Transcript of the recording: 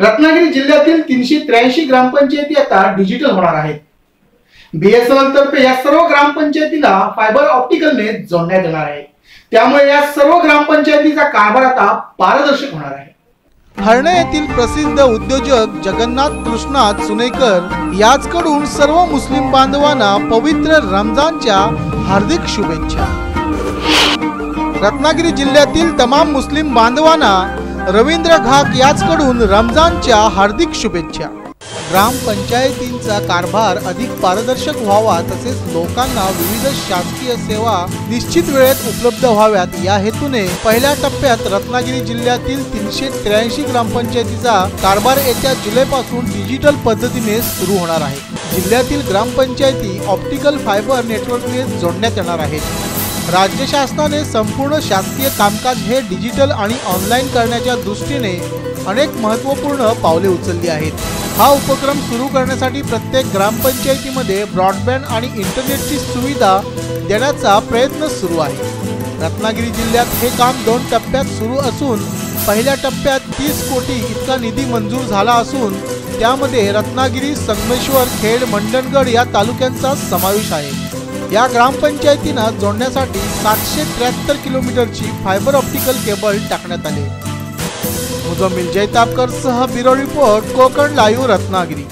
रत्नागिरी जिल्ह्यातील तीनशे त्र्याऐंशी ग्रामपंचायती आता डिजिटल होणार आहेत. बीएसएनएल तर्फे या सर्व ग्रामपंचायतीला फायबर ऑप्टिकलने जोडण्यात येणार आहे. त्यामुळे या सर्व ग्रामपंचायतीचा कारभार आता पारदर्शक होणार आहे. हरणे येथील प्रसिद्ध उद्योजक जगन्नाथ कृष्णात सुनेकर याचकडून सर्व मुस्लिम बांधवांना पवित्र रमजानच्या हार्दिक शुभेच्छा. रत्नागिरी जिल्ह्यातील तमाम मुस्लिम बांधवांना रवींद्र घाक याचकडून रमजानच्या हार्दिक शुभेच्छा. ग्रामपंचायतींचा कारभार अधिक पारदर्शक व्हावा तसेच लोकांना विविध शासकीय सेवा निश्चित वेळेत उपलब्ध व्हाव्यात. या हेतूने पहिल्या टप्प्यात रत्नागिरी जिल्ह्यातील तीनशे त्र्याऐंशी ग्रामपंचायतीचा कारभार येत्या जुलैपासून डिजिटल पद्धतीने सुरू होणार आहे. जिल्ह्यातील ग्रामपंचायती ऑप्टिकल फायबर नेटवर्कने जोडण्यात येणार आहेत. राज्य शासनाने संपूर्ण शासकीय कामकाज हे डिजिटल आणि ऑनलाईन करण्याच्या दृष्टीने अनेक महत्त्वपूर्ण पावले उचलली आहेत. हा उपक्रम सुरू करण्यासाठी प्रत्येक ग्रामपंचायतीमध्ये ब्रॉडबँड आणि इंटरनेटची सुविधा देण्याचा प्रयत्न सुरू आहे. रत्नागिरी जिल्ह्यात हे काम दोन टप्प्यात सुरू असून पहिल्या टप्प्यात तीस कोटी इतका निधी मंजूर झाला असून त्यामध्ये रत्नागिरी संगमेश्वर खेड मंडणगड या तालुक्यांचा समावेश आहे. या ग्रामपंचायतींना जोडण्यासाठी सातशे त्र्याहत्तर किलोमीटरची फायबर ऑप्टिकल केबल टाकण्यात आली. मुजम्मिल जैतापकर सह bureau report Konkan live Ratnagiri.